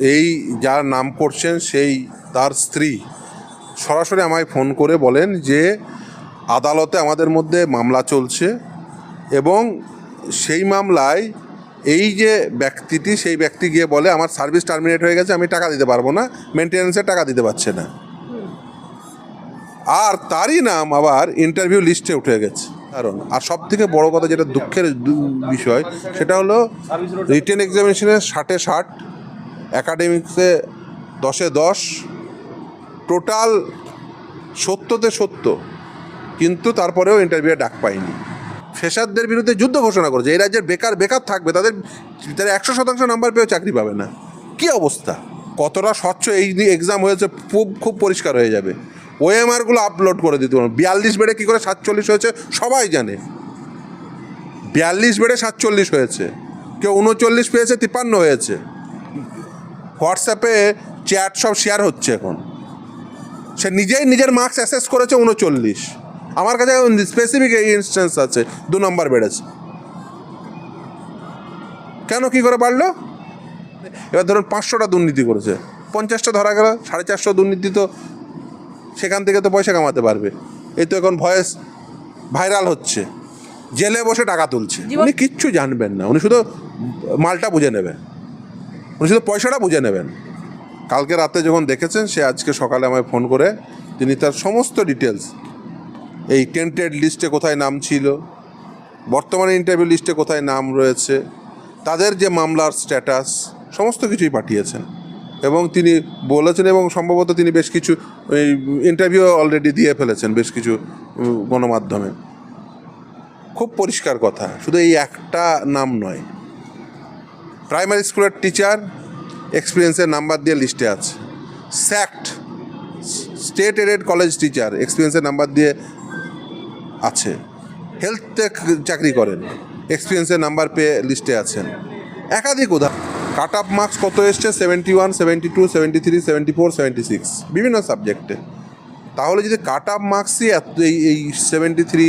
এই যার নাম করছেন সেই তার স্ত্রী সরাসরি আমায় ফোন করে বলেন যে আদালতে আমাদের মধ্যে মামলা চলছে এবং সেই মামলায় এই যে ব্যক্তিটি সেই ব্যক্তি গিয়ে বলে আমার সার্ভিস টার্মিনেট হয়ে গেছে আমি টাকা দিতে পারব না মেনটেন্যান্সের টাকা দিতে পারছে না। আর তারই নাম আবার ইন্টারভিউ লিস্টে উঠে গেছে। কারণ আর সব থেকে বড় কথা যেটা দুঃখের বিষয় সেটা হলো রিটেন এক্সামিনেশনে ষাটে ষাট অ্যাকাডেমিক্সে দশে দশ টোটাল সত্যতে সত্য কিন্তু তারপরেও ইন্টারভিউ ডাক পায়নি ফেসারদের বিরুদ্ধে যুদ্ধ ঘোষণা করেছে এই রাজ্যের বেকার বেকার থাকবে, তাদের, তারা একশো শতাংশ নাম্বার পেয়েও চাকরি পাবে না। কী অবস্থা? কতটা স্বচ্ছ এই এক্সাম হয়েছে, খুব খুব পরিষ্কার হয়ে যাবে। ওএমআরগুলো আপলোড করে দিতে পারব বিয়াল্লিশ বেড়ে কী করে সাতচল্লিশ হয়েছে, সবাই জানে। বিয়াল্লিশ বেড়ে সাতচল্লিশ হয়েছে, কেউ উনচল্লিশ পেয়েছে, তিপ্পান্ন হয়েছে। হোয়াটসঅ্যাপে চ্যাট সব শেয়ার হচ্ছে এখন। সে নিজেই নিজের মার্কস অ্যাসেস করেছে উনচল্লিশ। আমার কাছে স্পেসিফিক ইনস্টেন্স আছে দু নম্বর বেড়েছে। কেন কি করে বাড়লো? এবার ধরুন পাঁচশোটা দুর্নীতি করেছে। পঞ্চাশটা ধরা গেল সাড়ে চারশো দুর্নীতি তো সেখান থেকে তো পয়সা কামাতে পারবে। এই তো এখন ভয়েস ভাইরাল হচ্ছে। জেলে বসে টাকা তুলছে। উনি কিচ্ছু জানবেন না উনি শুধু মালটা বুঝে নেবেন উনি শুধু পয়সাটা বুঝে নেবেন। কালকে রাতে যখন দেখেছেন, সে আজকে সকালে আমায় ফোন করে তিনি তার সমস্ত ডিটেলস এই টেন্টেড লিস্টে কোথায় নাম ছিল, বর্তমানে ইন্টারভিউ লিস্টে কোথায় নাম রয়েছে, তাদের যে মামলার স্ট্যাটাস সমস্ত কিছুই পাঠিয়েছেন। এবং তিনি বলেছেন এবং সম্ভবত তিনি বেশ কিছু ইন্টারভিউ অলরেডি দিয়ে ফেলেছেন বেশ কিছু গণমাধ্যমে। খুব পরিষ্কার কথা, শুধু এই একটা নাম নয় প্রাইমারি স্কুলের টিচার এক্সপিরিয়েন্সের নাম্বার দিয়ে লিস্টে আছে। SACT, state aided college teacher এক্সপিরিয়েন্সের number দিয়ে আছে। হেলথ চাকরি করেন, এক্সপিরিয়েন্সের নাম্বার পেয়ে লিস্টে আছেন। একাধিক উদাহরণ কাট আপ মার্কস কত এসছে? Seventy one, seventy two, seventy three, seventy four, seventy six. বিভিন্ন সাবজেক্টে। তাহলে যদি কাট আপ মার্কসই এই এই seventy three,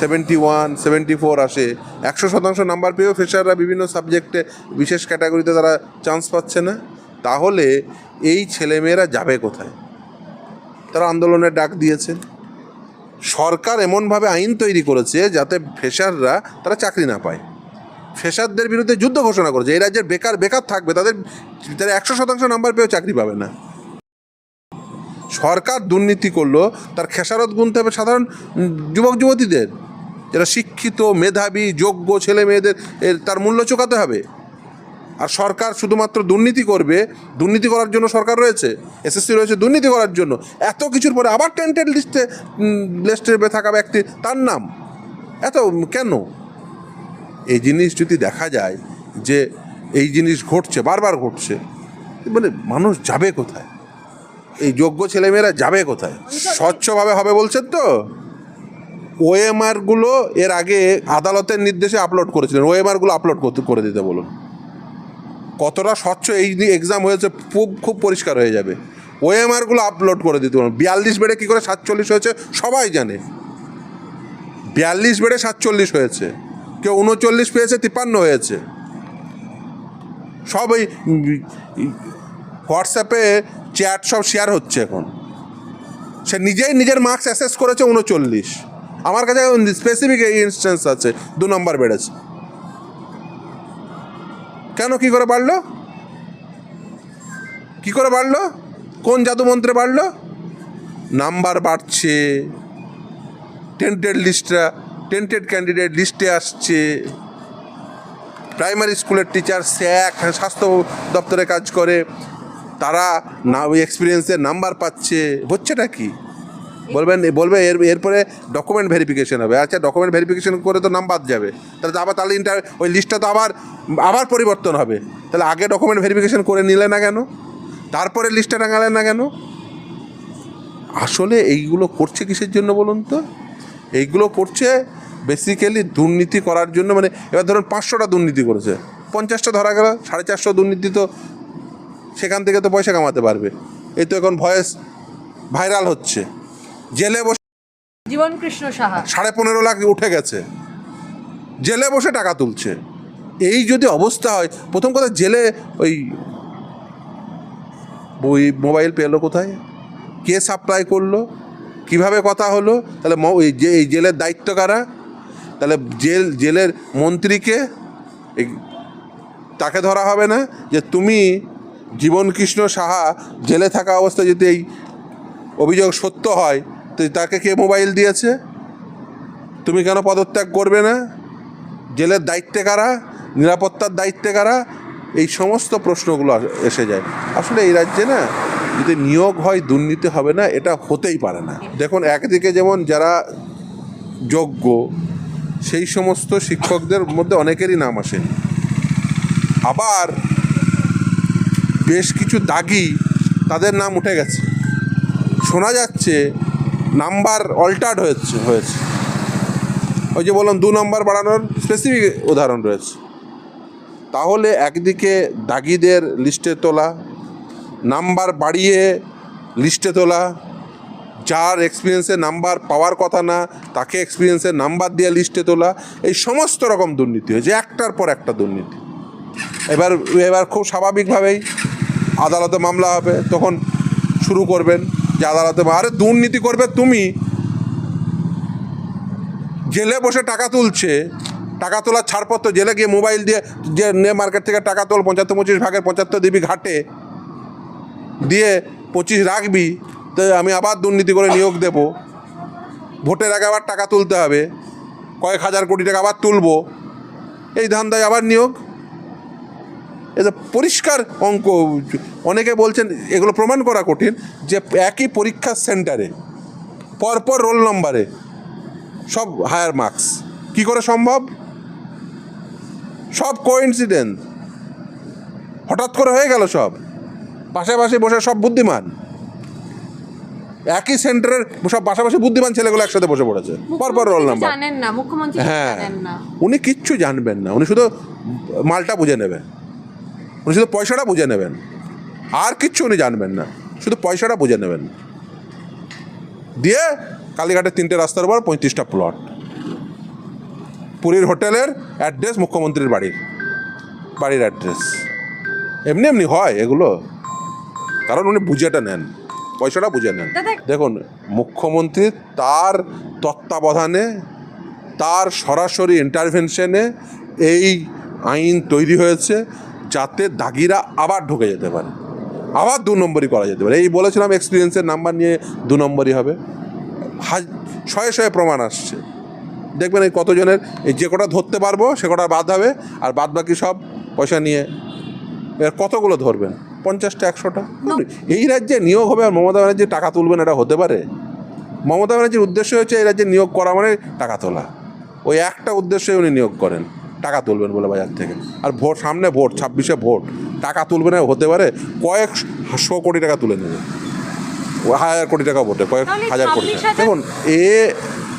seventy one, seventy four আসে একশো শতাংশ নাম্বার পেয়েও ফ্রেশাররা বিভিন্ন সাবজেক্টে বিশেষ ক্যাটাগরিতে তারা চান্স পাচ্ছে না। তাহলে এই ছেলেমেয়েরা যাবে কোথায়? তারা আন্দোলনের ডাক দিয়েছে। সরকার এমনভাবে আইন তৈরি করেছে যাতে ফেসাররা তারা চাকরি না পায়। ফেসারদের বিরুদ্ধে যুদ্ধ ঘোষণা করেছে। এই রাজ্যের বেকার বেকার থাকবে, তাদের তারা একশো শতাংশ নাম্বার পেয়েও চাকরি পাবে না। সরকার দুর্নীতি করল, তার খেসারত গুনতে হবে সাধারণ যুবক যুবতীদের যারা শিক্ষিত মেধাবী যোগ্য ছেলে মেয়েদের এর তার মূল্য চোকাতে হবে। আর সরকার শুধুমাত্র দুর্নীতি করবে দুর্নীতি করার জন্য সরকার রয়েছে এসএসসি রয়েছে দুর্নীতি করার জন্য। এত কিছুর পরে আবার টেন্টেড লিস্টে লিস্টে থাকা ব্যক্তি তার নাম? এত কেন? এই জিনিস যদি দেখা যায় যে এই জিনিস ঘটছে বারবার ঘটছে মানে মানুষ যাবে কোথায়? এই যোগ্য ছেলেমেয়েরা যাবে কোথায়? স্বচ্ছভাবে হবে বলছেন তো? ওএমআরগুলো এর আগে আদালতের নির্দেশে আপলোড করেছিলেন। ওএমআরগুলো আপলোড করে দিতে বলুন। কতটা স্বচ্ছ এই এক্সাম হয়েছে, খুব খুব পরিষ্কার হয়ে যাবে। ওএমআরগুলো আপলোড করে দিতে বলুন। বিয়াল্লিশ বেড়ে কী করে সাতচল্লিশ হয়েছে, সবাই জানে। বিয়াল্লিশ বেড়ে সাতচল্লিশ হয়েছে। কেউ উনচল্লিশ পেয়েছে, তিপ্পান্ন হয়েছে। সব এই হোয়াটসঅ্যাপে চ্যাট সব শেয়ার হচ্ছে এখন। সে নিজেই নিজের মার্কস অ্যাসেস করেছে উনচল্লিশ। আমার কাছে স্পেসিফিক এই ইনস্টেন্স আছে, দু নম্বর বেড়েছে। কেন কি করে বাড়লো? কি করে বাড়লো? কোন জাদু মন্ত্রে বাড়লো? নাম্বার বাড়ছে টেন্টেড লিস্টটা টেন্টেড ক্যান্ডিডেট লিস্টে আসছে। প্রাইমারি স্কুলের টিচার স্যাক, স্বাস্থ্য দপ্তরে কাজ করে। তারা না এক্সপিরিয়েন্সের নাম্বার পাচ্ছে। হচ্ছেটা কি? বলবেন, বলবে, এর, এরপরে ডকুমেন্ট ভেরিফিকেশন হবে। আচ্ছা ডকুমেন্ট ভেরিফিকেশন করে তো নাম বাদ যাবে। তাহলে তো আবার তাহলে ইন্টার ওই লিস্টটা তো আবার আবার পরিবর্তন হবে। তাহলে আগে ডকুমেন্ট ভেরিফিকেশন করে নিলে না কেন? তারপরে লিস্টটা টাঙালে না কেন? আসলে এইগুলো করছে কিসের জন্য বলুন তো? এইগুলো করছে বেসিক্যালি দুর্নীতি করার জন্য মানে এবার ধরুন পাঁচশোটা দুর্নীতি করেছে। পঞ্চাশটা ধরা গেল, সাড়ে চারশো দুর্নীতি তো সেখান থেকে তো পয়সা কামাতে পারবে। এই তো এখন ভয়েস ভাইরাল হচ্ছে। জেলে বসে জীবন কৃষ্ণ সাহা। সাড়ে পনেরো লাখ উঠে গেছে। জেলে বসে টাকা তুলছে। এই যদি অবস্থা হয় প্রথম কথা জেলে ওই বই মোবাইল পেল কোথায়? কে সাপ্লাই করল? কীভাবে কথা হলো? তাহলে এই জেলের দায়িত্ব কারা? তাহলে জেল জেলের মন্ত্রীকে তাকে ধরা হবে না? যে তুমি জীবনকৃষ্ণ সাহা জেলে থাকা অবস্থায় যদি এই অভিযোগ সত্য হয় তো তাকে কে মোবাইল দিয়েছে? তুমি কেন পদত্যাগ করবে না? জেলের দায়িত্বে কারা? নিরাপত্তার দায়িত্বে কারা? এই সমস্ত প্রশ্নগুলো এসে যায়। আসলে এই রাজ্যে না, যদি নিয়োগ হয়, দুর্নীতি হবে না, এটা হতেই পারে না। দেখুন, একদিকে যেমন যারা যোগ্য, সেই সমস্ত শিক্ষকদের মধ্যে অনেকেরই নাম আসেনি আবার বেশ কিছু দাগি তাদের নাম উঠে গেছে। শোনা যাচ্ছে নাম্বার অল্টার্ড হয়েছে হয়েছে। ওই যে বললাম, দু নম্বর বাড়ানোর স্পেসিফিক উদাহরণ রয়েছে। তাহলে একদিকে দাগিদের লিস্টে তোলা, নাম্বার বাড়িয়ে লিস্টে তোলা, যার এক্সপিরিয়েন্সের নাম্বার পাওয়ার কথা না, তাকে এক্সপিরিয়েন্সের নাম্বার দিয়ে লিস্টে তোলা, এই সমস্ত রকম দুর্নীতি হয়েছে, একটার পর একটা দুর্নীতি। এবার এবার খুব স্বাভাবিকভাবেই আদালতে মামলা হবে, তখন শুরু করবেন। যে আদালতে আরে দুর্নীতি করবে তুমি। জেলে বসে টাকা তুলছে, টাকা তোলার ছাড়পত্র, জেলে গিয়ে মোবাইল দিয়ে যে নে মার্কেট থেকে টাকা তোল, পঁচাত্তর পঁচিশ ভাগের পঁচাত্তর দিবি ঘাটে, দিয়ে পঁচিশ রাখবি, তো আমি আবার দুর্নীতি করে নিয়োগ দেব। ভোটের আগে আবার টাকা তুলতে হবে, কয়েক হাজার কোটি টাকা আবার তুলবো। এই ধান্দায় আবার নিয়োগ। এটা পরিষ্কার অঙ্ক অনেকে বলছেন এগুলো প্রমাণ করা কঠিন যে একই পরীক্ষার সেন্টারে পরপর রোল নম্বরে সব হায়ার মার্কস। কি করে সম্ভব? সব কোইন্সিডেন্স হঠাৎ করে হয়ে গেল সব। পাশাপাশি বসে সব বুদ্ধিমান। একই সেন্টারের সব পাশাপাশি বুদ্ধিমান ছেলেগুলো একসাথে বসে পড়েছে পরপর রোল নাম্বার। হ্যাঁ উনি কিচ্ছু জানবেন না উনি শুধু মালটা বুঝে নেবেন উনি শুধু পয়সাটা বুঝে নেবেন। আর কিচ্ছু উনি জানবেন না। শুধু পয়সাটা বুঝে নেবেন। দিয়ে কালীঘাটের তিনটে রাস্তার উপর পঁয়ত্রিশটা প্লট পুরীর হোটেলের অ্যাড্রেস মুখ্যমন্ত্রীর বাড়ির। বাড়ির অ্যাড্রেস এমনি এমনি হয় এগুলো। কারণ উনি বুঝেটা নেন। পয়সাটা বুঝে নেন। দেখুন মুখ্যমন্ত্রী তার তত্ত্বাবধানে তার সরাসরি ইন্টারভেনশনে এই আইন তৈরি হয়েছে। যাতে দাগিরা আবার ঢুকে যেতে পারে। আবার দু নম্বরই করা যেতে পারে। এই বলেছিলাম এক্সপিরিয়েন্সের নাম্বার নিয়ে দু নম্বরই হবে। হাজ শয়ে শয়ে প্রমাণ আসছে। দেখবেন এই কতজনের এই যে কটা ধরতে পারব সে কটা বাদ হবে আর বাদ বাকি সব পয়সা নিয়ে এর কতগুলো ধরবেন? পঞ্চাশটা একশোটা? এই রাজ্যে নিয়োগ হবে আর মমতা ব্যানার্জি টাকা তুলবেন এটা হতে পারে? মমতা ব্যানার্জির উদ্দেশ্য হচ্ছে এই রাজ্যে নিয়োগ করা মানে টাকা তোলা। ওই একটা উদ্দেশ্যে উনি নিয়োগ করেন। টাকা তুলবেন বলে বাজার থেকে। আর ভোট সামনে ভোট ছাব্বিশে ভোট টাকা তুলবে না হতে পারে কয়েক শো কোটি টাকা তুলে নেবে। হাজার কোটি টাকা ভোটে কয়েক হাজার কোটি টাকা। দেখুন এ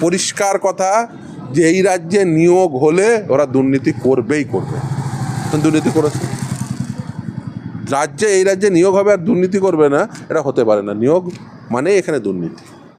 পরিষ্কার কথা যে এই রাজ্যে নিয়োগ হলে ওরা দুর্নীতি করবেই করবে। দুর্নীতি করেছে। রাজ্যে এই রাজ্যে নিয়োগ হবে আর দুর্নীতি করবে না এটা হতে পারে না। নিয়োগ মানে এখানে দুর্নীতি।